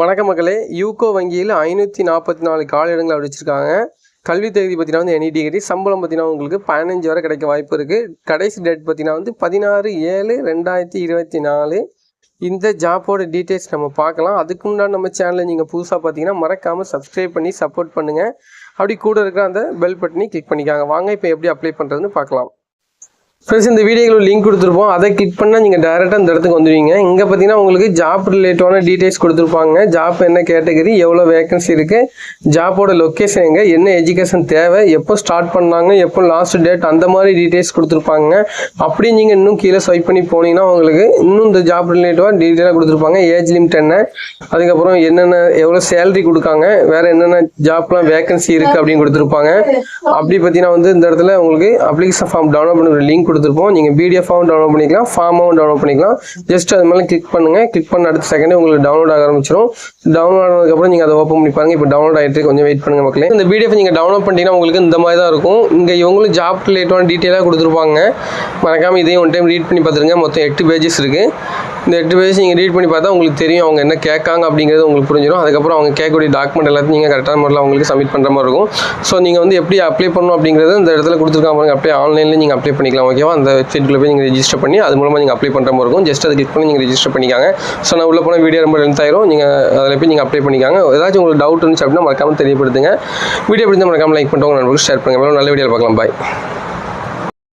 வணக்க மக்களே. யூகோ வங்கியில் ஐநூற்றி நாற்பத்தி நாலு காலிடங்கள் அறிவிச்சிருக்காங்க கல்வி தகுதி பார்த்தீங்கன்னா வந்து எனி டிகிரி சம்பளம் பார்த்தீங்கன்னா உங்களுக்கு பதினஞ்சு வரை கிடைக்க வாய்ப்பு இருக்குது கடைசி டேட் பார்த்தீங்கன்னா வந்து பதினாறு ஏழு ரெண்டாயிரத்தி இருபத்தி நாலு. இந்த ஜாப்போட டீட்டெயில்ஸ் நம்ம பார்க்கலாம். அதுக்கு முன்னாடி நம்ம சேனலை நீங்கள் புதுசாக பார்த்தீங்கன்னா மறக்காமல் சப்ஸ்கிரைப் பண்ணி சப்போர்ட் பண்ணுங்கள் அப்படி கூட இருக்கிற அந்த பெல் பட்டனை கிளிக் பண்ணிக்காங்க. வாங்க இப்போ எப்படி அப்ளை பண்ணுறதுன்னு பார்க்கலாம். ஃப்ரெண்ட்ஸ் இந்த வீடியோக்கு லிங்க் கொடுத்துருப்போம். அதை கிளிக் பண்ணால் நீங்கள் டேரெக்டாக இந்த இடத்துக்கு வந்துடுவீங்க இங்கே பார்த்தீங்கன்னா உங்களுக்கு ஜாப் ரிலேட்டடான டீட்டெயில்ஸ் கொடுத்துருப்பாங்க. ஜாப் என்ன கேட்டகரி எவ்வளோ வேகன்சி இருக்குது ஜாப்போட லொக்கேஷன் எங்கே என்ன எஜுகேஷன் தேவை எப்போ ஸ்டார்ட் பண்ணாங்க எப்போ லாஸ்ட் டேட் அந்த மாதிரி டீட்டெயில்ஸ் கொடுத்துருப்பாங்க. அப்படி நீங்கள் இன்னும் கீழே ஸ்வைப் பண்ணி போனீங்கன்னா உங்களுக்கு இன்னும் இந்த ஜாப் ரிலேட்டடாக டீட்டெயிலாக கொடுத்துருப்பாங்க. ஏஜ் லிமிட் என்ன அதுக்கப்புறம் என்னென்ன எவ்வளோ சேலரி கொடுக்காங்க வேறு என்னென்ன ஜாப்லாம் வேகன்சி இருக்குது அப்படின்னு கொடுத்துருப்பாங்க. அப்படி பார்த்தீங்கன்னா வந்து இந்த இடத்துல உங்களுக்கு அப்ளிகேஷன் ஃபார்ம் டவுன்லோட் பண்ணுற லிங்க் கொடுத்துருப்போம். நீங்கள் பிடிஎஃபாகவும் டவுன்லோட் பண்ணிக்கலாம் ஃபார்மாகவும் டவுன்லோட் பண்ணிக்கலாம். ஜஸ்ட் அது மேலே கிளிக் பண்ணுங்கள் கிளிக் பண்ண அடுத்த செகண்டே உங்களுக்கு டவுன்லோட் ஆக ஆரம்பிச்சிடும் டவுன்லோட் ஆனதுக்கப்புறம் நீங்கள் அதை ஓப்பன் பண்ணி பாருங்க. இப்போ டவுன்லோட் ஆகிட்டு கொஞ்சம் வெயிட் பண்ணுங்க மக்களே. இந்த பிடிஎஃப் நீங்கள் டவுன்லோட் பண்ணிட்டீங்கன்னா உங்களுக்கு இந்த மாதிரி தான் இருக்கும். இங்கே இவங்களும் ஜாப் ரிலேட்டடான டீட்டெயிலாக கொடுத்துருப்பாங்க. மறக்காமல் இதையும் ஒன் டைம் ரீட் பண்ணி பார்த்துருங்க. மொத்தம் எட்டு பேஜஸ் இருக்குது இந்த எட்டு பேஜ் நீங்கள் ரீட் பண்ணி பார்த்தா உங்களுக்கு தெரியும் அவங்க என்ன கேட்காங்க அப்படிங்கிறது உங்களுக்கு புரிஞ்சிடும் அதுக்கப்புறம் அவங்க கேட்கக்கூடிய டாக்குமெண்ட் எல்லாத்தையும் நீங்கள் கரெக்டான முறையில் அவங்களுக்கு சப்மிட் பண்ணுற மாதிரி இருக்கும். ஸோ நீங்கள் வந்து எப்படி அப்ளை பண்ணணும் அப்படிங்கிறது இந்த இடத்துல கொடுத்துருக்காங்க அப்படியே ஆன்லைனில் நீங்கள் அப்ளை பண்ணிக்கலாம். ஓகே ஓகேவா? அந்த வெப்சைட்டில் போய் நீங்கள் ரெஜிஸ்டர் பண்ணி அது மூலமாக நீங்கள் அப்ளை பண்ணுற மாதிரி இருக்கும். ஜஸ்ட் அதை கிளிக் பண்ணி நீங்கள் ரெஜிஸ்டர் பண்ணிக்காங்க. ஸோ நான் உள்ள போன வீடியோ ரொம்ப லென்த் ஆயிரும். நீங்கள் அதில் போய் நீங்கள் அப்ளை பண்ணிக்காங்க. ஏதாச்சும் உங்களுக்கு டவுட் இருந்துச்சு அப்படின்னா மறக்காமல் தெரியப்படுத்துங்க. வீடியோ பிடிச்சா மறக்காமல் லைக் பண்ணுறவங்க உங்கள் நண்பர்களுக்கு ஷேர் பண்ணுங்கள் மேலும் நல்ல வீடியோ பார்க்கலாம். பாய்